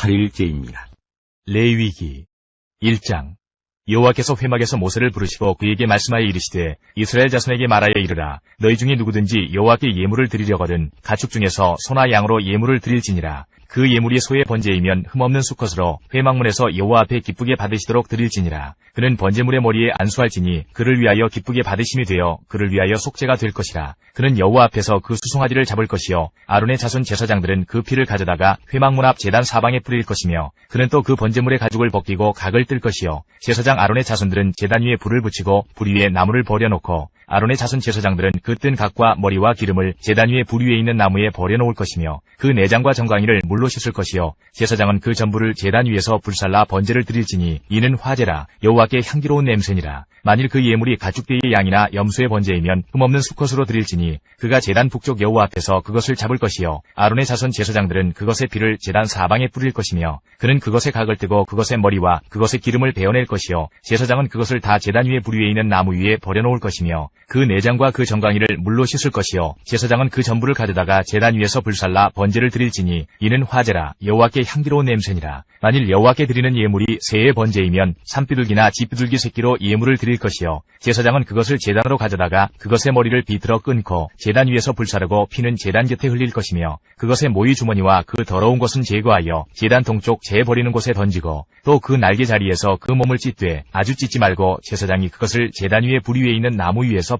8일째입니다. 레위기 1장. 여호와께서 회막에서 모세를 부르시고 그에게 말씀하여 이르시되 이스라엘 자손에게 말하여 이르라. 너희 중에 누구든지 여호와께 예물을 드리려거든 가축 중에서 소나 양으로 예물을 드릴지니라 그 예물이 소의 번제이면 흠없는 수컷으로 회막문에서 여호와 앞에 기쁘게 받으시도록 드릴지니라. 그는 번제물의 머리에 안수할지니 그를 위하여 기쁘게 받으심이 되어 그를 위하여 속죄가 될 것이라. 그는 여호와 앞에서 그 수송아지를 잡을 것이요 아론의 자손 제사장들은 그 피를 가져다가 회막문 앞 제단 사방에 뿌릴 것이며 그는 또 그 번제물의 가죽을 벗기고 각을 뜰 것이요 제사장 아론의 자손들은 제단 위에 불을 붙이고 불 위에 나무를 버려놓고 아론의 자손 제사장들은 그 뜬 각과 머리와 기름을 제단 위에 불 위에 있는 나무에 버려놓을 것이며 그 내장과 정강이를 물로 씻을 것이요. 제사장은 그 전부를 제단 위에서 불살라 번제를 드릴지니 이는 화제라 여호와께 향기로운 냄새니라. 만일 그 예물이 가축대의 양이나 염소의 번제이면 흠없는 수컷으로 드릴지니 그가 제단 북쪽 여호와 앞에서 그것을 잡을 것이요. 아론의 자손 제사장들은 그것의 피를 제단 사방에 뿌릴 것이며 그는 그것의 각을 뜨고 그것의 머리와 그것의 기름을 베어낼 것이요. 제사장은 그것을 다 제단 위에 불 위에 있는 나무 위에 버려놓을 것이며 그 내장과 그 정강이를 물로 씻을 것이요. 제사장은 그 전부를 가져다가 제단 위에서 불살라 번제를 드릴지니 이는 화제라. 여호와께 향기로운 냄새니라. 만일 여호와께 드리는 예물이 새의 번제이면 산비둘기나 집비둘기 새끼로 예물을 드릴 것이요. 제사장은 그것을 제단으로 가져다가 그것의 머리를 비틀어 끊고 제단 위에서 불사르고 피는 제단 곁에 흘릴 것이며 그것의 모이 주머니와 그 더러운 것은 제거하여 제단 동쪽 재 버리는 곳에 던지고 또 그 날개 자리에서 그 몸을 찢되 아주 찢지 말고 제사장이 그것을 제단 위에 불 위에 있는 나무 위에서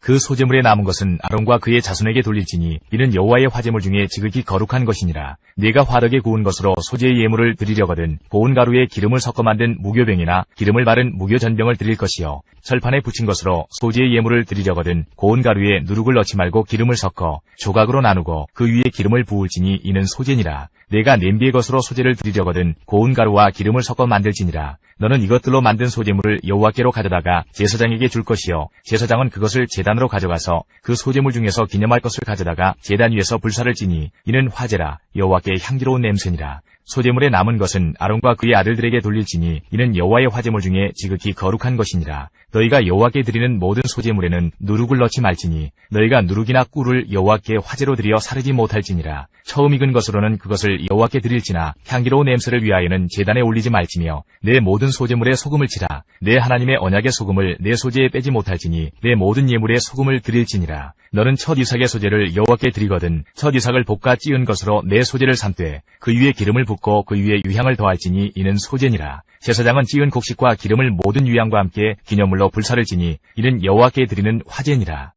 그 소재물에 남은 것은 아론과 그의 자손에게 돌릴지니 이는 여호와의 화재물 중에 지극히 거룩한 것이니라. 네가 화덕에 구운 것으로 소재의 예물을 드리려거든 고운 가루에 기름을 섞어 만든 무교병이나 기름을 바른 무교전병을 드릴 것이요 철판에 붙인 것으로 소재의 예물을 드리려거든 고운 가루에 누룩을 넣지 말고 기름을 섞어 조각으로 나누고 그 위에 기름을 부을지니 이는 소재니라. 내가 냄비의 것으로 소재를 드리려거든 고운 가루와 기름을 섞어 만들지니라. 너는 이것들로 만든 소재물을 여호와께로 가져다가 제사장에게 줄 것이요. 제사장은 그것을 제단으로 가져가서 그 소재물 중에서 기념할 것을 가져다가 제단 위에서 불사를 지니 이는 화제라. 여호와께 향기로운 냄새니라 소재물에 남은 것은 아론과 그의 아들들에게 돌릴지니 이는 여호와의 화재물 중에 지극히 거룩한 것이니라. 너희가 여호와께 드리는 모든 소재물에는 누룩을 넣지 말지니 너희가 누룩이나 꿀을 여호와께 화재로 드려 사르지 못할지니라. 처음 익은 것으로는 그것을 여호와께 드릴지나 향기로운 냄새를 위하여는 제단에 올리지 말지며 내 모든 소재물에 소금을 치라 내 하나님의 언약의 소금을 내 소재에 빼지 못할지니 내 모든 예물에 소금을 드릴지니라. 너는 첫 이삭의 소재를 여호와께 드리거든 첫 이삭을 볶아 찌은 것으로 내 소재를 삼되 그 위에 기름을 붓고 그 위에 유향을 더할지니 이는 소재니라. 제사장은 찌은 곡식과 기름을 모든 유향과 함께 기념물로 불사를 지니 이는 여호와께 드리는 화제니라.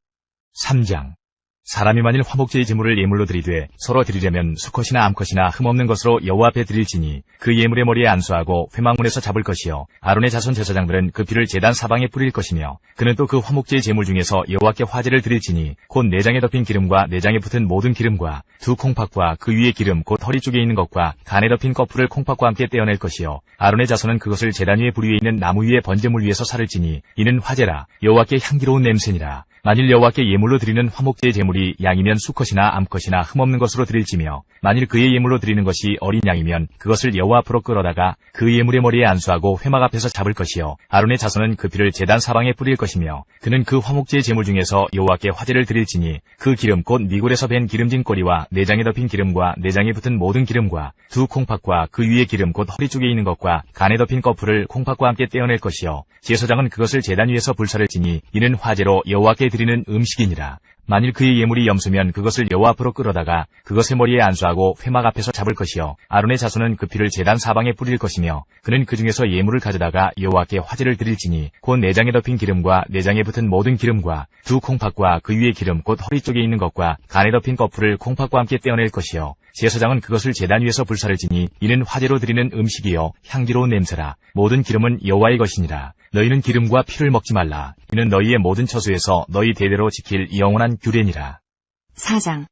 3장 사람이 만일 화목제의 제물을 예물로 드리되 서로 드리려면 수컷이나 암컷이나 흠없는 것으로 여호와 앞에 드릴지니 그 예물의 머리에 안수하고 회막문에서 잡을 것이요 아론의 자손 제사장들은 그 피를 제단 사방에 뿌릴 것이며 그는 또 그 화목제의 제물 중에서 여호와께 화제를 드릴지니 곧 내장에 덮인 기름과 내장에 붙은 모든 기름과 두 콩팥과 그 위에 기름 곧 허리 쪽에 있는 것과 간에 덮인 거풀을 콩팥과 함께 떼어낼 것이요 아론의 자손은 그것을 제단 위에 불 위에 있는 나무 위에 번제물 위에서 살을지니 이는 화제라 여호와께 향기로운 냄새니라 만일 여호와께 예물로 드리는 화목제의 제물이 양이면 수컷이나 암컷이나 흠없는 것으로 드릴지며 만일 그의 예물로 드리는 것이 어린 양이면 그것을 여호와 앞으로 끌어다가 그 예물의 머리에 안수하고 회막 앞에서 잡을 것이요 아론의 자손은 그 피를 제단 사방에 뿌릴 것이며 그는 그 화목제의 제물 중에서 여호와께 화제를 드릴지니 그 기름 곧 미골에서 벤 기름진 꼬리와 내장에 덮인 기름과 내장에 붙은 모든 기름과 두 콩팥과 그 위에 기름 곧 허리 쪽에 있는 것과 간에 덮인 거풀을 콩팥과 함께 떼어낼 것이요 제사장은 그것을 제단 위에서 불사를 지니 이는 화제로 여호와께 드리는 음식이니라. 만일 그의 예물이 염소면 그것을 여호와 앞으로 끌어다가 그것의 머리에 안수하고 회막 앞에서 잡을 것이요. 아론의 자손은 그 피를 제단 사방에 뿌릴 것이며 그는 그 중에서 예물을 가져다가 여호와께 화제를 드릴지니 곧 내장에 덮인 기름과 내장에 붙은 모든 기름과 두 콩팥과 그 위에 기름 곧 허리 쪽에 있는 것과 간에 덮인 거풀을 콩팥과 함께 떼어낼 것이요. 제사장은 그것을 제단 위에서 불사를 지니 이는 화제로 드리는 음식이요. 향기로운 냄새라. 모든 기름은 여호와의 것이니라 너희는 기름과 피를 먹지 말라. 이는 너희의 모든 처소에서 너희 대대로 지킬 영원한 규례니라. 4장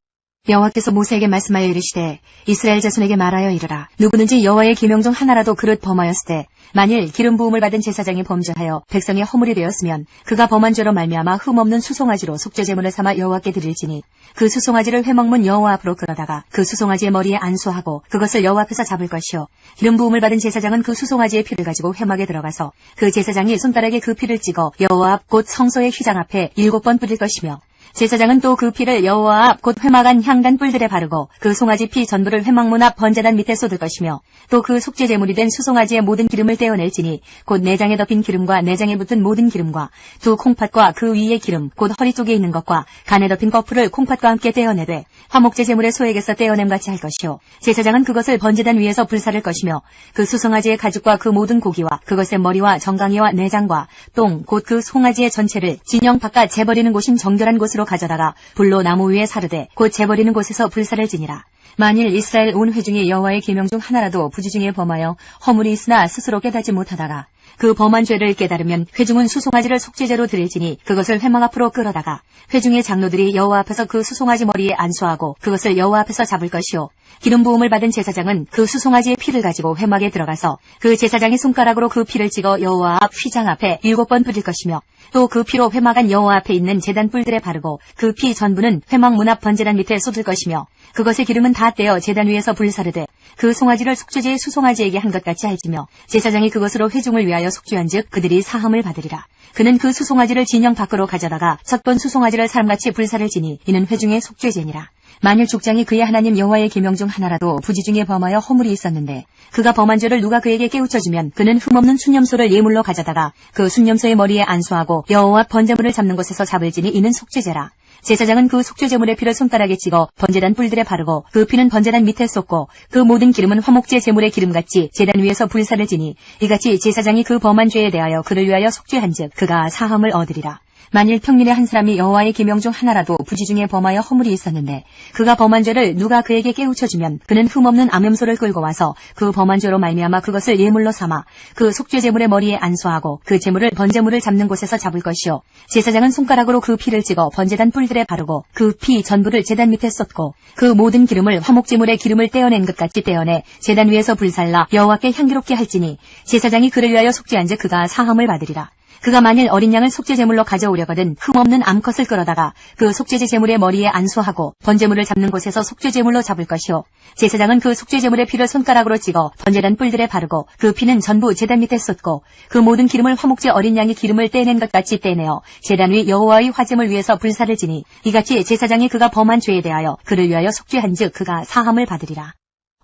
여호와께서 모세에게 말씀하여 이르시되 이스라엘 자손에게 말하여 이르라. 누구든지 여호와의 계명 중 하나라도 그릇 범하였을 때 만일 기름 부음을 받은 제사장이 범죄하여 백성의 허물이 되었으면 그가 범한 죄로 말미암아 흠없는 수송아지로 속죄 제물을 삼아 여호와께 드릴지니 그 수송아지를 회막문 여호와 앞으로 끌어다가 그 수송아지의 머리에 안수하고 그것을 여호와 앞에서 잡을 것이요 기름 부음을 받은 제사장은 그 수송아지의 피를 가지고 회막에 들어가서 그 제사장이 손가락에 그 피를 찍어 여호와 앞 곧 성소의 휘장 앞에 일곱 번 뿌릴 것이며 제사장은 또 그 피를 여호와 앞 곧 회막안 향단 뿔들에 바르고 그 송아지 피 전부를 회막문 앞 번제단 밑에 쏟을 것이며 또 그 속죄 제물이 된 수송아지의 모든 기름을 떼어낼지니 곧 내장에 덮인 기름과 내장에 붙은 모든 기름과 두 콩팥과 그 위의 기름 곧 허리 쪽에 있는 것과 간에 덮인 거풀을 콩팥과 함께 떼어내되 화목제 제물의 소액에서 떼어냄 같이 할 것이요. 제사장은 그것을 번제단 위에서 불사를 것이며 그 수송아지의 가죽과 그 모든 고기와 그것의 머리와 정강이와 내장과 똥 곧 그 송아지의 전체를 진영 바깥 재버리는 곳인 정결한 곳으로 가져다가 불로 나무 위에 사르되 곧 재버리는 곳에서 불사를 지니라. 만일 이스라엘 온 회중이 여호와의 계명 중 하나라도 부주 중에 범하여 허물이 있으나 스스로 깨닫지 못하다가 그 범한 죄를 깨달으면 회중은 수송아지를 속죄제로 드릴지니 그것을 회막 앞으로 끌어다가 회중의 장로들이 여호와 앞에서 그 수송아지 머리에 안수하고 그것을 여호와 앞에서 잡을 것이요. 기름 부음을 받은 제사장은 그 수송아지의 피를 가지고 회막에 들어가서 그 제사장이 손가락으로 그 피를 찍어 여호와 앞 휘장 앞에 일곱 번 뿌릴 것이며 또 그 피로 회막안 여호와 앞에 있는 제단 뿔들에 바르고 그 피 전부는 회막 문 앞 번제단 밑에 쏟을 것이며 그것의 기름은 다 떼어 제단 위에서 불사르되 그 송아지를 속죄제의 수송아지에게 한 것 같이 할지며 제사장이 그것으로 회중을 위하여 속죄한즉 그들이 사함을 받으리라. 그는 그 수송아지를 진영 밖으로 가져다가 첫번 수송아지를 사람같이 불사를 지니 이는 회중의 속죄제니라. 만일 족장이 그의 하나님 여호와의 계명 중 하나라도 부지 중에 범하여 허물이 있었는데 그가 범한 죄를 누가 그에게 깨우쳐주면 그는 흠없는 순념소를 예물로 가져다가 그 순념소의 머리에 안수하고 여호와 번제물을 잡는 곳에서 잡을지니 이는 속죄제라. 제사장은 그 속죄제물의 피를 손가락에 찍어 번제단 뿔들에 바르고 그 피는 번제단 밑에 쏟고 그 모든 기름은 화목제 제물의 기름같이 제단 위에서 불사를 지니 이같이 제사장이 그 범한 죄에 대하여 그를 위하여 속죄한즉 그가 사함을 얻으리라. 만일 평민의 한 사람이 여호와의 계명 중 하나라도 부지 중에 범하여 허물이 있었는데 그가 범한 죄를 누가 그에게 깨우쳐주면 그는 흠없는 암염소를 끌고 와서 그 범한 죄로 말미암아 그것을 예물로 삼아 그 속죄 제물의 머리에 안수하고 그 제물을 번제물을 잡는 곳에서 잡을 것이요 제사장은 손가락으로 그 피를 찍어 번제단 뿔들에 바르고 그 피 전부를 제단 밑에 쏟고 그 모든 기름을 화목제물의 기름을 떼어낸 것 같이 떼어내 제단 위에서 불살라 여호와께 향기롭게 할지니 제사장이 그를 위하여 속죄한즉 그가 사함을 받으리라. 그가 만일 어린 양을 속죄 제물로 가져오려거든 흠없는 암컷을 끌어다가 그 속죄제 제물의 머리에 안수하고 번제물을 잡는 곳에서 속죄 제물로 잡을 것이요 제사장은 그 속죄 제물의 피를 손가락으로 찍어 번제단 뿔들에 바르고 그 피는 전부 제단 밑에 쏟고 그 모든 기름을 화목제 어린 양이 기름을 떼낸 것 같이 떼내어 제단 위 여호와의 화제물 위에서 불사를 지니 이같이 제사장이 그가 범한 죄에 대하여 그를 위하여 속죄한즉 그가 사함을 받으리라.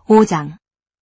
5장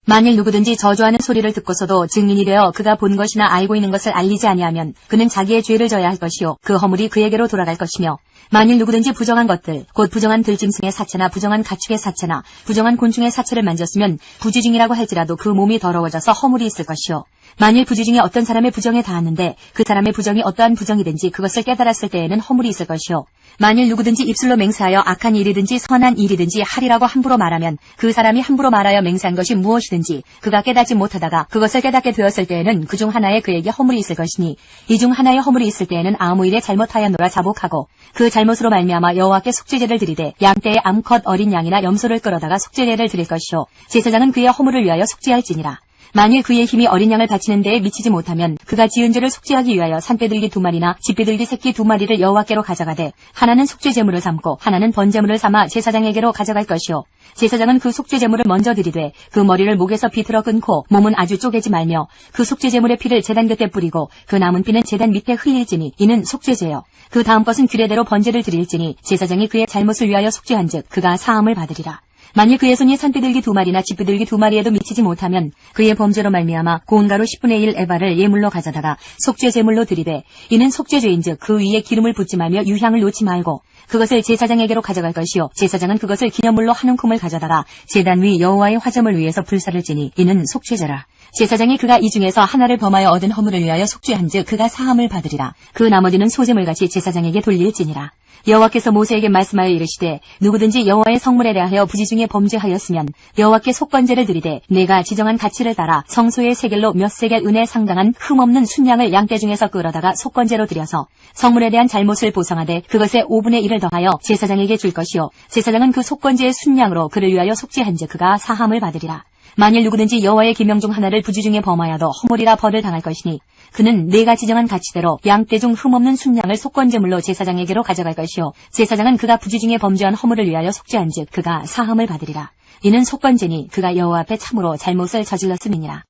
만일 누구든지 저주하는 소리를 듣고서도 증인이 되어 그가 본 것이나 알고 있는 것을 알리지 아니하면 그는 자기의 죄를 져야 할 것이요 그 허물이 그에게로 돌아갈 것이며 만일 누구든지 부정한 것들 곧 부정한 들짐승의 사체나 부정한 가축의 사체나 부정한 곤충의 사체를 만졌으면 부지중이라고 할지라도 그 몸이 더러워져서 허물이 있을 것이요 만일 부지 중에 어떤 사람의 부정에 닿았는데 그 사람의 부정이 어떠한 부정이든지 그것을 깨달았을 때에는 허물이 있을 것이요. 만일 누구든지 입술로 맹세하여 악한 일이든지 선한 일이든지 하리라고 함부로 말하면 그 사람이 함부로 말하여 맹세한 것이 무엇이든 지 그가 깨닫지 못하다가 그것을 깨닫게 되었을 때에는 그 중 하나에 그에게 허물이 있을 것이니 이 중 하나의 허물이 있을 때에는 아무 일에 잘못하였노라 자복하고 그 잘못으로 말미암아 여호와께 속죄제를 드리되 양떼의 암컷 어린 양이나 염소를 끌어다가 속죄제를 드릴 것이요 제사장은 그의 허물을 위하여 속죄할지니라. 만일 그의 힘이 어린 양을 바치는 데에 미치지 못하면 그가 지은 죄를 속죄하기 위하여 산빼들기 두 마리나 집빼들기 새끼 두 마리를 여호와께로 가져가되 하나는 속죄 제물을 삼고 하나는 번제물을 삼아 제사장에게로 가져갈 것이요. 제사장은 그 속죄 제물을 먼저 드리되 그 머리를 목에서 비틀어 끊고 몸은 아주 쪼개지 말며 그 속죄 제물의 피를 제단 곁에 뿌리고 그 남은 피는 제단 밑에 흘릴지니 이는 속죄제요. 그 다음 것은 규례대로 번제를 드릴지니 제사장이 그의 잘못을 위하여 속죄한즉 그가 사함을 받으리라 만일 그의 손이 산비둘기 두 마리나 집비둘기 두 마리에도 미치지 못하면 그의 범죄로 말미암아 고운가루 10분의 1 에바를 예물로 가져다가 속죄 제물로 드리되 이는 속죄죄인즉 그 위에 기름을 붓지 말며 유향을 놓지 말고 그것을 제사장에게로 가져갈 것이요. 제사장은 그것을 기념물로 한 움큼을 가져다가 제단 위 여호와의 화점을 위해서 불사를 지니 이는 속죄제라 제사장이 그가 이 중에서 하나를 범하여 얻은 허물을 위하여 속죄한즉 그가 사함을 받으리라. 그 나머지는 소재물같이 제사장에게 돌릴지니라. 여호와께서 모세에게 말씀하여 이르시되 누구든지 여호와의 성물에 대하여 부지 중에 범죄하였으면 여호와께 속건제를 드리되 내가 지정한 가치를 따라 성소의 세겔로 몇 세겔 은에 상당한 흠없는 순양을 양떼 중에서 끌어다가 속건제로 드려서 성물에 대한 잘못을 보상하되 그것의 5분의 1을 더하여 제사장에게 줄 것이요 제사장은 그 속건제의 순양으로 그를 위하여 속죄한즉 그가 사함을 받으리라. 만일 누구든지 여호와의 계명 중 하나를 부지 중에 범하여도 허물이라 벌을 당할 것이니 그는 내가 지정한 가치대로 양떼 중 흠없는 순양을 속건제물로 제사장에게로 가져갈 것이요 제사장은 그가 부지 중에 범죄한 허물을 위하여 속죄한즉 그가 사함을 받으리라. 이는 속건제니 그가 여호와 앞에 참으로 잘못을 저질렀음이니라.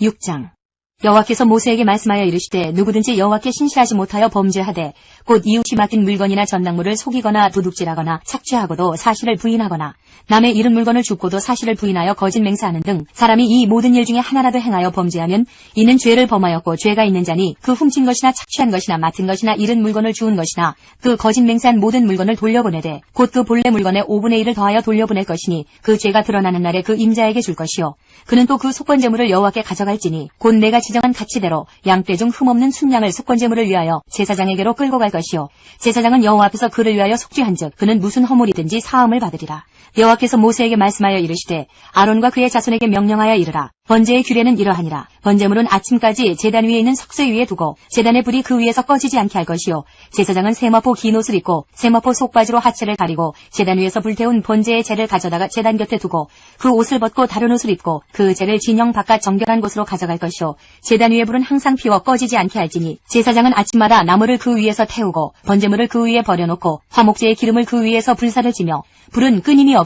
6장 여호와께서 모세에게 말씀하여 이르시되 누구든지 여호와께 신실하지 못하여 범죄하되 곧 이웃이 맡긴 물건이나 전당물을 속이거나 도둑질하거나 착취하고도 사실을 부인하거나 남의 잃은 물건을 줍고도 사실을 부인하여 거짓 맹세하는 등 사람이 이 모든 일 중에 하나라도 행하여 범죄하면 이는 죄를 범하였고 죄가 있는 자니 그 훔친 것이나 착취한 것이나 맡은 것이나 잃은 물건을 주운 것이나 그 거짓 맹세한 모든 물건을 돌려보내되 곧 그 본래 물건의 5분의 1을 더하여 돌려보낼 것이니 그 죄가 드러나는 날에 그 임자에게 줄 것이요. 그는 또 그 속건제물을 여호와께 가져갈지니 곧 내가 지정한 가치대로 양떼 중 흠없는 순양을 속건제물을 위하여 제사장에게로 끌고 갈 것이요. 제사장은 여호와 앞에서 그를 위하여 속죄한즉 그는 무슨 허물이든지 사함을 받으리라 여호와께서 모세에게 말씀하여 이르시되 아론과 그의 자손에게 명령하여 이르라 번제의 규례는 이러하니라. 번제물은 아침까지 제단 위에 있는 석쇠 위에 두고 제단의 불이 그 위에서 꺼지지 않게 할 것이요. 제사장은 세마포 긴 옷을 입고 세마포 속바지로 하체를 가리고 제단 위에서 불태운 번제의 재를 가져다가 제단 곁에 두고 그 옷을 벗고 다른 옷을 입고 그 재를 진영 바깥 정결한 곳으로 가져갈 것이요. 제단 위에 불은 항상 피워 꺼지지 않게 할지니 제사장은 아침마다 나무를 그 위에서 태우고 번제물을 그 위에 버려놓고 화목제의 기름을 그 위에서 불사를 지며 불은 끊임이 없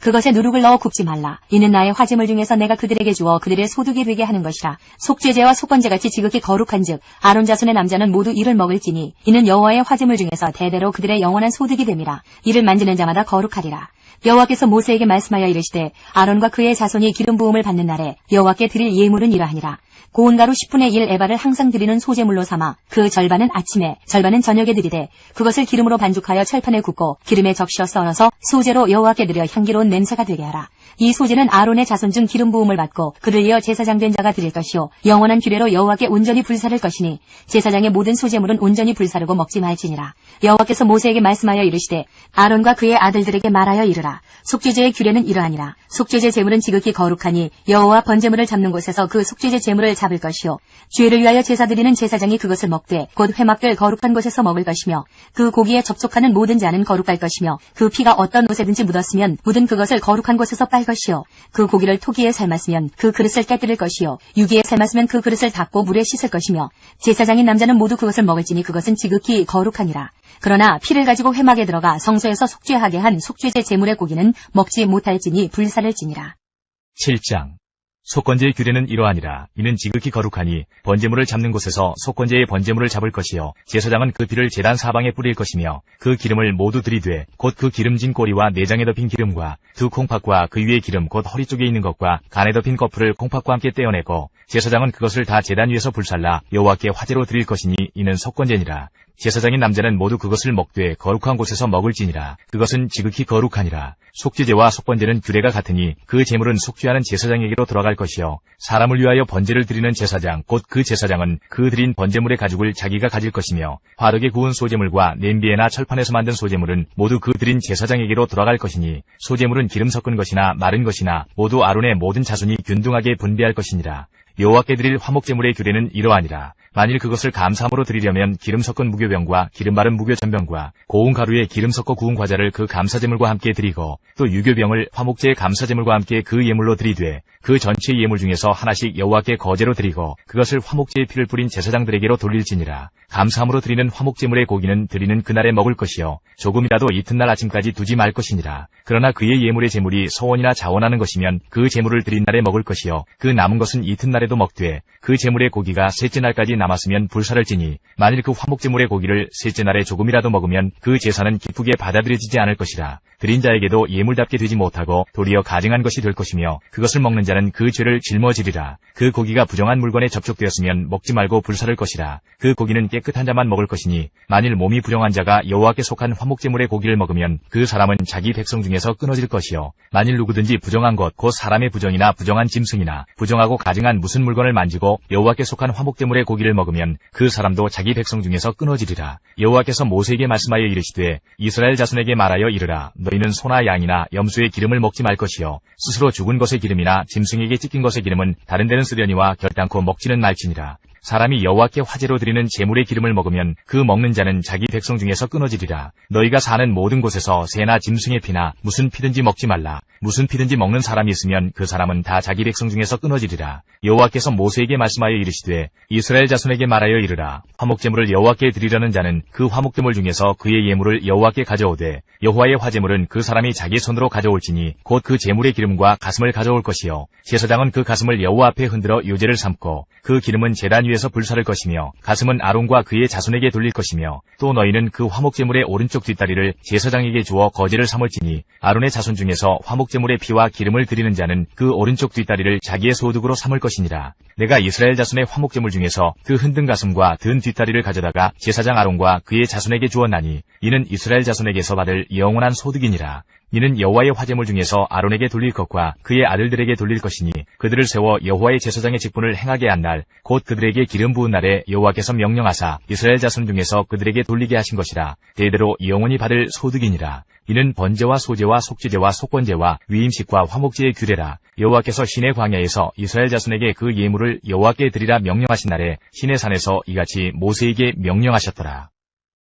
그것에 누룩을 넣어 굽지 말라. 이는 나의 화제물 중에서 내가 그들에게 주어 그들의 소득이 되게 하는 것이라. 속죄제와 속건제같이 지극히 거룩한 즉 아론 자손의 남자는 모두 이를 먹을지니 이는 여호와의 화제물 중에서 대대로 그들의 영원한 소득이 됨이라. 이를 만지는 자마다 거룩하리라. 여호와께서 모세에게 말씀하여 이르시되 아론과 그의 자손이 기름 부음을 받는 날에 여호와께 드릴 예물은 이러하니라. 고운 가루 10분의 1 에바를 항상 드리는 소재물로 삼아 그 절반은 아침에 절반은 저녁에 드리되 그것을 기름으로 반죽하여 철판에 굽고 기름에 적셔 썰어서 소재로 여호와께 드려 향기로운 냄새가 되게 하라. 이 소재는 아론의 자손 중 기름 부음을 받고 그를 이어 제사장 된 자가 드릴 것이요 영원한 규례로 여호와께 온전히 불사를 것이니 제사장의 모든 소재물은 온전히 불사르고 먹지 말지니라. 여호와께서 모세에게 말씀하여 이르시되 아론과 그의 아들들에게 말하여 이르라. 속죄제의 규례는 이러하니라. 속죄제 제물은 지극히 거룩하니 여호와 번제물을 잡는 곳에서 그 속죄제 제물을 잡을 것이요. 죄를 위하여 제사 드리는 제사장이 그것을 먹되 곧 회막들 거룩한 곳에서 먹을 것이며 그 고기에 접촉하는 모든 자는 거룩할 것이며 그 피가 어떤 옷에든지 묻었으면 묻은 그것을 거룩한 곳에서 빨 것이요. 그 고기를 토기에 삶았으면 그 그릇을 깨뜨릴 것이요. 유기에 삶았으면 그 그릇을 닦고 물에 씻을 것이며 제사장인 남자는 모두 그것을 먹을지니 그것은 지극히 거룩하니라. 그러나 피를 가지고 회막에 들어가 성소에서 속죄하게 한 속죄제 제물의 고기는 먹지 못할지니 불사를지니라. 7장 속건제의 규례는 이러하니라. 이는 지극히 거룩하니 번제물을 잡는 곳에서 속건제의 번제물을 잡을 것이요 제사장은 그 피를 제단 사방에 뿌릴 것이며 그 기름을 모두 들이되 곧 그 기름진 꼬리와 내장에 덮인 기름과 두 콩팥과 그 위에 기름 곧 허리 쪽에 있는 것과 간에 덮인 거풀을 콩팥과 함께 떼어내고 제사장은 그것을 다 제단 위에서 불살라 여호와께 화제로 드릴 것이니 이는 속건제니라. 제사장인 남자는 모두 그것을 먹되 거룩한 곳에서 먹을지니라. 그것은 지극히 거룩하니라. 속죄제와 속번제는 규례가 같으니 그 제물은 속죄하는 제사장에게로 돌아갈 것이요 사람을 위하여 번제를 드리는 제사장 곧 그 제사장은 그 드린 번제물의 가죽을 자기가 가질 것이며 화덕에 구운 소제물과 냄비에나 철판에서 만든 소제물은 모두 그 드린 제사장에게로 돌아갈 것이니 소제물은 기름 섞은 것이나 마른 것이나 모두 아론의 모든 자손이 균등하게 분배할 것이니라. 여호와께 드릴 화목제물의 규례는 이러하니라. 만일 그것을 감사함으로 드리려면 기름 섞은 무교병과 기름 바른 무교전병과 고운 가루에 기름 섞어 구운 과자를 그 감사제물과 함께 드리고 또 유교병을 화목제의 감사제물과 함께 그 예물로 드리되 그 전체 예물 중에서 하나씩 여호와께 거제로 드리고 그것을 화목제의 피를 뿌린 제사장들에게로 돌릴지니라. 감사함으로 드리는 화목제물의 고기는 드리는 그날에 먹을 것이요 조금이라도 이튿날 아침까지 두지 말 것이니라. 그러나 그의 예물의 제물이 소원이나 자원하는 것이면 그 제물을 드린 날에 먹을 것이요 그 남은 것은 이튿날에도 먹되 그 제물의 고기가 셋째 날까지 남 았으면 불사를 지니 만일 그 화목제물의 고기를 셋째 날에 조금이라도 먹으면 그 제사는 기쁘게 받아들여지지 않을 것이라. 드린 자에게도 예물답게 되지 못하고 도리어 가증한 것이 될 것이며 그것을 먹는 자는 그 죄를 짊어지리라. 그 고기가 부정한 물건에 접촉되었으면 먹지 말고 불사를 것이라. 그 고기는 깨끗한 자만 먹을 것이니 만일 몸이 부정한 자가 여호와께 속한 화목제물의 고기를 먹으면 그 사람은 자기 백성 중에서 끊어질 것이요. 만일 누구든지 부정한 것 곧 사람의 부정이나 부정한 짐승이나 부정하고 가증한 무슨 물건을 만지고 여호와께 속한 화목제물의 고기를 먹으면 그 사람도 자기 백성 중에서 끊어지리라. 여호와께서 모세에게 말씀하여 이르시되 이스라엘 자손에게 말하여 이르라. 너희는 소나 양이나 염소의 기름을 먹지 말 것이요 스스로 죽은 것의 기름이나 짐승에게 찢긴 것의 기름은 다른 데는 쓰려니와 결단코 먹지는 말지니라. 사람이 여호와께 화제로 드리는 제물의 기름을 먹으면 그 먹는 자는 자기 백성 중에서 끊어지리라. 너희가 사는 모든 곳에서 새나 짐승의 피나 무슨 피든지 먹지 말라. 무슨 피든지 먹는 사람이 있으면 그 사람은 다 자기 백성 중에서 끊어지리라. 여호와께서 모세에게 말씀하여 이르시되 이스라엘 자손에게 말하여 이르라. 화목제물을 여호와께 드리려는 자는 그 화목제물 중에서 그의 예물을 여호와께 가져오되 여호와의 화제물은 그 사람이 자기 손으로 가져올지니 곧 그 제물의 기름과 가슴을 가져올 것이요 제사장은 그 가슴을 여호와 앞에 흔들어 요제를 삼고 그 기름은 제단 위에 서 불사를 것이며 가슴은 아론과 그의 자손에게 돌릴 것이며 또 너희는 그 화목제물의 오른쪽 뒷다리를 제사장에게 주어 거제를 삼을지니 아론의 자손 중에서 화목제물의 피와 기름을 드리는 자는 그 오른쪽 뒷다리를 자기의 소득으로 삼을 것이니라. 내가 이스라엘 자손의 화목제물 중에서 그 흔든 가슴과 든 뒷다리를 가져다가 제사장 아론과 그의 자손에게 주었나니 이는 이스라엘 자손에게서 받을 영원한 소득이니라 이는 여호와의 화제물 중에서 아론에게 돌릴 것과 그의 아들들에게 돌릴 것이니 그들을 세워 여호와의 제사장의 직분을 행하게 한 날 곧 그들에게 기름 부은 날에 여호와께서 명령하사 이스라엘 자손 중에서 그들에게 돌리게 하신 것이라 대대로 영원히 받을 소득이니라. 이는 번제와 소제와 속죄제와 속건제와 위임식과 화목제의 규례라. 여호와께서 신의 광야에서 이스라엘 자손에게 그 예물을 여호와께 드리라 명령하신 날에 신의 산에서 이같이 모세에게 명령하셨더라.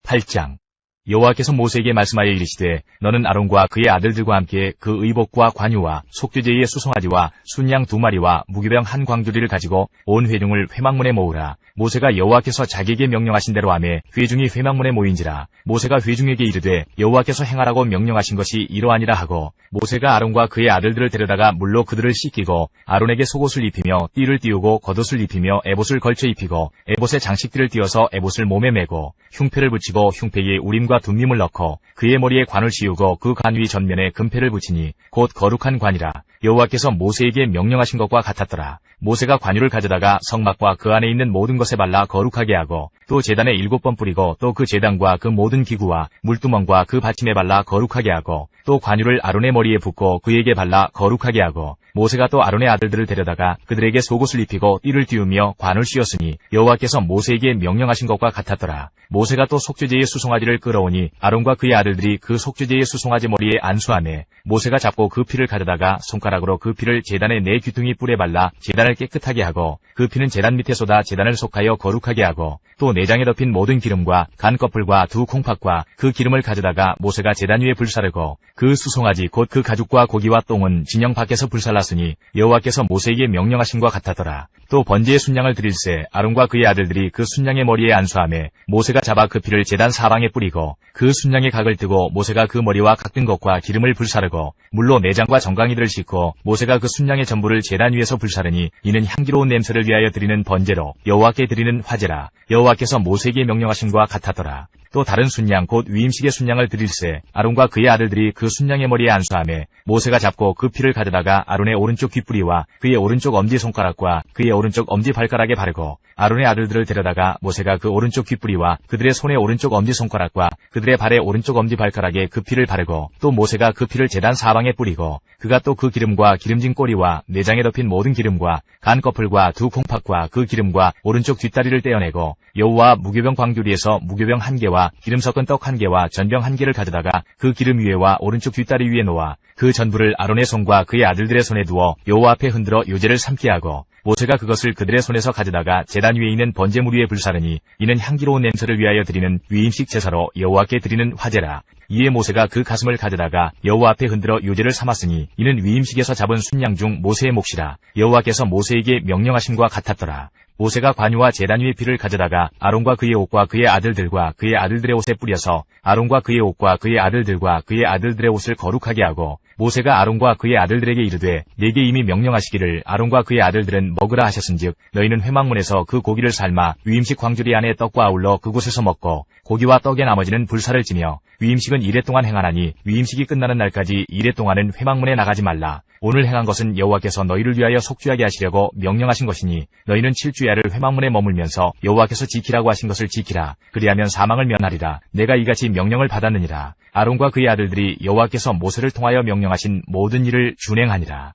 8장 여호와께서 모세에게 말씀하여 이르시되 너는 아론과 그의 아들들과 함께 그 의복과 관유와 속죄제의 수송아지와 순양 두 마리와 무기병 한 광주리를 가지고 온 회중을 회막문에 모으라. 모세가 여호와께서 자기에게 명령하신 대로 하매 회중이 회막문에 모인지라. 모세가 회중에게 이르되 여호와께서 행하라고 명령하신 것이 이러하니라 하고 모세가 아론과 그의 아들들을 데려다가 물로 그들을 씻기고 아론에게 속옷을 입히며 띠를 띄우고 겉옷을 입히며 에봇을 걸쳐 입히고 에봇에 장식들을 띄어서 에봇을 몸에 메고 흉패를 붙이고 흉패에 우림 과 둠밈을 넣고 그의 머리에 관을 씌우고 그 관 위 전면에 금패를 붙이니 곧 거룩한 관이라 여호와께서 모세에게 명령하신 것과 같았더라. 모세가 관유를 가져다가 성막과 그 안에 있는 모든 것에 발라 거룩하게 하고 또 제단에 일곱 번 뿌리고 또그 제단과 그 모든 기구와 물두멍과 그 받침에 발라 거룩하게 하고 또 관유를 아론의 머리에 붓고 그에게 발라 거룩하게 하고 모세가 또 아론의 아들들을 데려다가 그들에게 속옷을 입히고 띠를 띄우며 관을 씌웠으니 여호와께서 모세에게 명령하신 것과 같았더라. 모세가 또 속죄제의 수송아지를 끌어오니 아론과 그의 아들들이 그 속죄제의 수송아지 머리에 안수하매 모세가 잡고 그 피를 가져다가 손가락으로 그 피를 제단의 네 귀퉁이 뿔에 발라 제단을 깨끗하게 하고 그 피는 제단 밑에 쏟아 제단을 속하여 거룩하게 하고 또 내장에 덮인 모든 기름과 간 껍질과 두 콩팥과 그 기름을 가져다가 모세가 제단 위에 불사르고 그 수송아지 곧 그 가죽과 고기와 똥은 진영 밖에서 불살랐으니 여호와께서 모세에게 명령하신 것 같았더라. 또 번제의 순양을 드릴새 아론과 그의 아들들이 그 순양의 머리에 안수함에 모세가 잡아 그 피를 제단 사방에 뿌리고 그 순양의 각을 뜨고 모세가 그 머리와 각든 것과 기름을 불사르고 물로 내장과 정강이들을 씻고 모세가 그 순양의 전부를 제단 위에서 불사르니 이는 향기로운 냄새를 위하여 드리는 번제로 여호와께 드리는 화제라 여호와께서 모세에게 명령하신 것 같았더라. 또 다른 순양 곧 위임식의 순양을 드릴새 아론과 그의 아들들이 그 순양의 머리에 안수함에 모세가 잡고 그 피를 가져다가 아론의 오른쪽 귓뿌리와 그의 오른쪽 엄지 손가락과 그의 오른쪽 엄지 발가락에 바르고 아론의 아들들을 데려다가 모세가 그 오른쪽 귓뿌리와 그들의 손의 오른쪽 엄지 손가락과 그들의 발의 오른쪽 엄지 발가락에 그 피를 바르고 또 모세가 그 피를 제단 사방에 뿌리고 그가 또 그 기름과 기름진 꼬리와 내장에 덮인 모든 기름과 간 거풀과 두 콩팥과 그 기름과 오른쪽 뒷다리를 떼어내고 여호와 무교병 광주리에서 무교병 한 개와 기름 섞은 떡 한 개와 전병 한 개를 가져다가 그 기름 위에와 오른쪽 뒷다리 위에 놓아 그 전부를 아론의 손과 그의 아들들의 손에 두어 여호와 앞에 흔들어 요제를 삼게 하고 모세가 그것을 그들의 손에서 가져다가 제단 위에 있는 번제물 위에 불사르니 이는 향기로운 냄새를 위하여 드리는 위임식 제사로 여호와께 드리는 화제라. 이에 모세가 그 가슴을 가져다가 여호와 앞에 흔들어 요제를 삼았으니 이는 위임식에서 잡은 순양 중 모세의 몫이라. 여호와께서 모세에게 명령하심과 같았더라. 모세가 관유와 제단 위의 피를 가져다가 아론과 그의 옷과 그의 아들들과 그의 아들들의 옷에 뿌려서 아론과 그의 옷과 그의 아들들과 그의 아들들의 옷을 거룩하게 하고 모세가 아론과 그의 아들들에게 이르되 내게 이미 명령하시기를 아론과 그의 아들들은 먹으라 하셨은즉 너희는 회막문에서 그 고기를 삶아 위임식 광주리 안에 떡과 아울러 그곳에서 먹고 고기와 떡의 나머지는 불사를 지며 위임식은 이래 동안 행하나니 위임식이 끝나는 날까지 이래 동안은 회막문에 나가지 말라. 오늘 행한 것은 여호와께서 너희를 위하여 속죄하게 하시려고 명령하신 것이니 너희는 칠주야를 회막문에 머물면서 여호와께서 지키라고 하신 것을 지키라. 그리하면 사망을 면하리라. 내가 이같이 명령을 받았느니라. 아론과 그의 아들들이 여호와께서 모세를 통하여 명령하신 모든 일을 준행하니라.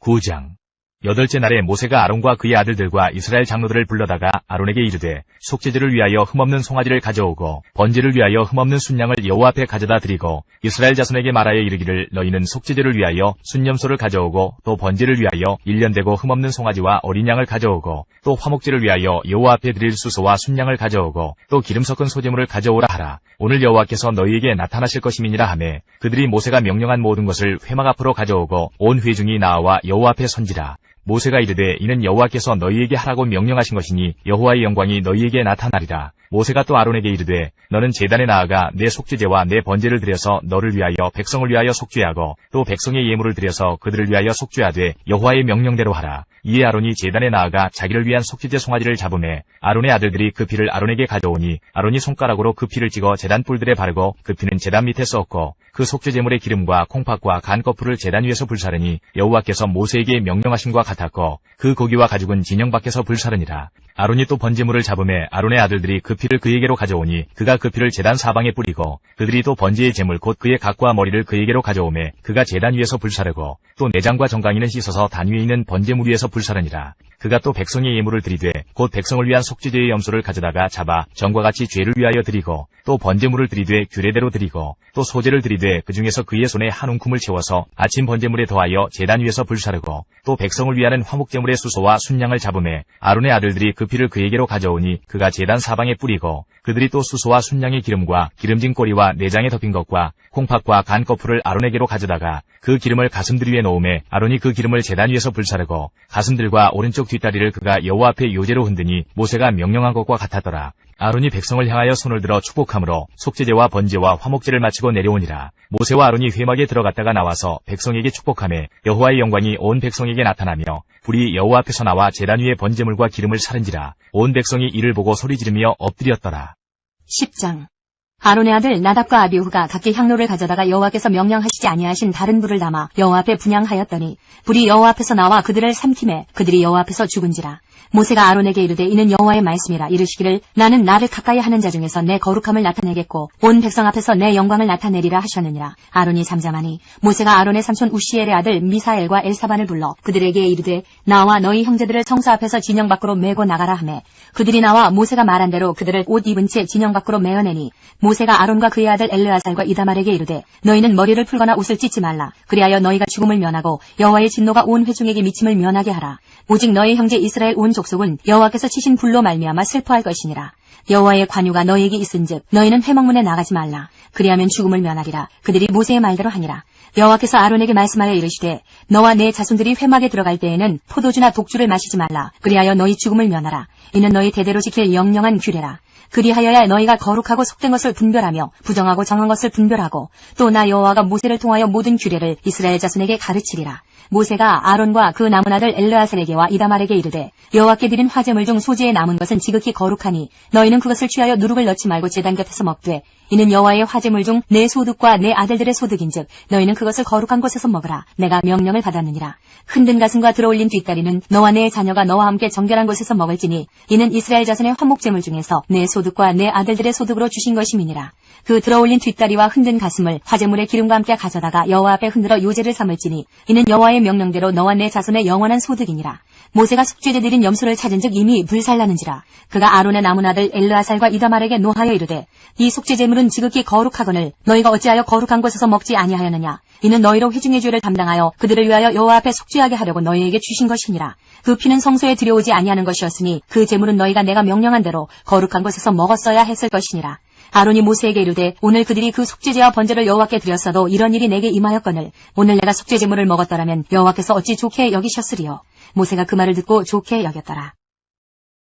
9장 여덟째 날에 모세가 아론과 그의 아들들과 이스라엘 장로들을 불러다가 아론에게 이르되 속죄제를 위하여 흠없는 송아지를 가져오고 번제를 위하여 흠없는 순양을 여호와 앞에 가져다 드리고 이스라엘 자손에게 말하여 이르기를 너희는 속죄제를 위하여 순념소를 가져오고 또 번제를 위하여 일년되고 흠없는 송아지와 어린 양을 가져오고 또 화목제를 위하여 여호와 앞에 드릴 수소와 순양을 가져오고 또 기름 섞은 소재물을 가져오라 하라. 오늘 여호와께서 너희에게 나타나실 것임이니라 하매 그들이 모세가 명령한 모든 것을 회막 앞으로 가져오고 온 회중이 나와 여호와 앞에 선지라 모세가 이르되 이는 여호와께서 너희에게 하라고 명령하신 것이니 여호와의 영광이 너희에게 나타나리라. 모세가 또 아론에게 이르되 너는 제단에 나아가 내 속죄제와 내 번제를 드려서 너를 위하여 백성을 위하여 속죄하고 또 백성의 예물을 드려서 그들을 위하여 속죄하되 여호와의 명령대로 하라. 이에 아론이 제단에 나아가 자기를 위한 속죄제 송아지를 잡음에 아론의 아들들이 그 피를 아론에게 가져오니 아론이 손가락으로 그 피를 찍어 제단 뿔들에 바르고 그 피는 제단 밑에 썩고 그 속죄제물의 기름과 콩팥과 간 거풀을 제단 위에서 불사르니 여호와께서 모세에게 명령하신 것 같았고 그 고기와 가죽은 진영 밖에서 불사르니라. 아론이 또 번제물을 잡음에 아론의 아들들이 그피 를 그에게로 가져오니 그가 그 피를 제단 사방에 뿌리고 그들이 또 번제의 제물 곧 그의 각과 머리를 그에게로 가져오매 그가 제단 위에서 불사르고 또 내장과 정강이는 씻어서 단 위에 있는 번제물 위에서 불사르니라. 그가 또 백성의 예물을 드리되 곧 백성을 위한 속죄제의 염소를 가져다가 잡아 전과 같이 죄를 위하여 드리고 또 번제물을 드리되 규례대로 드리고 또 소제를 드리되 그 중에서 그의 손에 한 움큼을 채워서 아침 번제물에 더하여 제단 위에서 불사르고 또 백성을 위하는 화목제물의 수소와 순양을 잡음에 아론의 아들들이 그 피를 그에게로 가져오니 그가 제단 사방에 뿌리고 그들이 또 수소와 순양의 기름과 기름진 꼬리와 내장에 덮인 것과 콩팥과 간 거풀을 아론에게로 가져다가 그 기름을 가슴들 위에 놓음에 아론이 그 기름을 제단 위에서 불사르고 가슴들과 오른쪽 뒷다리를 그가 여호와 앞에 요제로 흔드니 모세가 명령한 것과 같았더라. 아론이 백성을 향하여 손을 들어 축복함으로 속죄제와 번제와 화목제를 마치고 내려오니라. 모세와 아론이 회막에 들어갔다가 나와서 백성에게 축복함에 여호와의 영광이 온 백성에게 나타나며 불이 여호와 앞에서 나와 제단 위에 번제물과 기름을 사른지라. 온 백성이 이를 보고 소리 지르며 엎드렸더라. 10장 아론의 아들 나답과 아비후가 각기 향로를 가져다가 여호와께서 명령하시지 아니하신 다른 불을 담아 여호와 앞에 분양하였더니 불이 여호와 앞에서 나와 그들을 삼킴에 그들이 여호와 앞에서 죽은지라 모세가 아론에게 이르되 이는 여호와의 말씀이라 이르시기를 나는 나를 가까이 하는 자 중에서 내 거룩함을 나타내겠고 온 백성 앞에서 내 영광을 나타내리라 하셨느니라. 아론이 잠잠하니 모세가 아론의 삼촌 우시엘의 아들 미사엘과 엘사반을 불러 그들에게 이르되 나와 너희 형제들을 성사 앞에서 진영 밖으로 메고 나가라 하매 그들이 나와 모세가 말한 대로 그들을 옷 입은 채 진영 밖으로 메어내니 모세가 아론과 그의 아들 엘르아살과 이다말에게 이르되 너희는 머리를 풀거나 옷을 찢지 말라. 그리하여 너희가 죽음을 면하고 여호와의 진노가 온 회중에게 미침을 면하게 하라. 오직 너희 형제 이스라엘 온 족 속은 여호와께서 치신 불로 말미암아 슬퍼할 것이니라. 여호와의 관유가 너희에게 있은즉 너희는 회막문에 나가지 말라. 그리하면 죽음을 면하리라. 그들이 모세의 말대로 하니라. 여호와께서 아론에게 말씀하여 이르시되 너와 내 자손들이 회막에 들어갈 때에는 포도주나 독주를 마시지 말라. 그리하여 너희 죽음을 면하라. 이는 너희 대대로 지킬 영영한 규례라. 그리하여야 너희가 거룩하고 속된 것을 분별하며 부정하고 정한 것을 분별하고 또 나 여호와가 모세를 통하여 모든 규례를 이스라엘 자손에게 가르치리라. 모세가 아론과 그 남은 아들 엘르아셀에게와 이다말에게 이르되 여호와께 드린 화제물 중 소지에 남은 것은 지극히 거룩하니 너희는 그것을 취하여 누룩을 넣지 말고 제단 곁에서 먹되 이는 여호와의 화제물 중 내 소득과 내 아들들의 소득인즉 너희는 그것을 거룩한 곳에서 먹으라. 내가 명령을 받았느니라. 흔든 가슴과 들어올린 뒷다리는 너와 내 자녀가 너와 함께 정결한 곳에서 먹을지니 이는 이스라엘 자손의 화목제물 중에서 내 소득과 내 아들들의 소득으로 주신 것임이니라. 그 들어올린 뒷다리와 흔든 가슴을 화제물의 기름과 함께 가져다가 여호와 앞에 흔들어 요제를 삼을지니 이는 여호와의 명령대로 너와 내 자손의 영원한 소득이니라. 모세가 속죄제 드린 염소를 찾은 즉 이미 불살라는지라. 그가 아론의 남은 아들 엘르아살과 이다말에게 노하여 이르되 이 속죄제물은 지극히 거룩하거늘 너희가 어찌하여 거룩한 곳에서 먹지 아니하였느냐? 이는 너희로 회중의 죄를 담당하여 그들을 위하여 여호와 앞에 속죄하게 하려고 너희에게 주신 것이니라. 그 피는 성소에 들여오지 아니하는 것이었으니 그 제물은 너희가 내가 명령한 대로 거룩한 곳에서 먹었어야 했을 것이니라 아론이 모세에게 이르되 오늘 그들이 그 속죄제와 번제를 여호와께 드렸어도 이런 일이 내게 임하였거늘 오늘 내가 속죄제물을 먹었더라면 여호와께서 어찌 좋게 여기셨으리요? 모세가 그 말을 듣고 좋게 여겼더라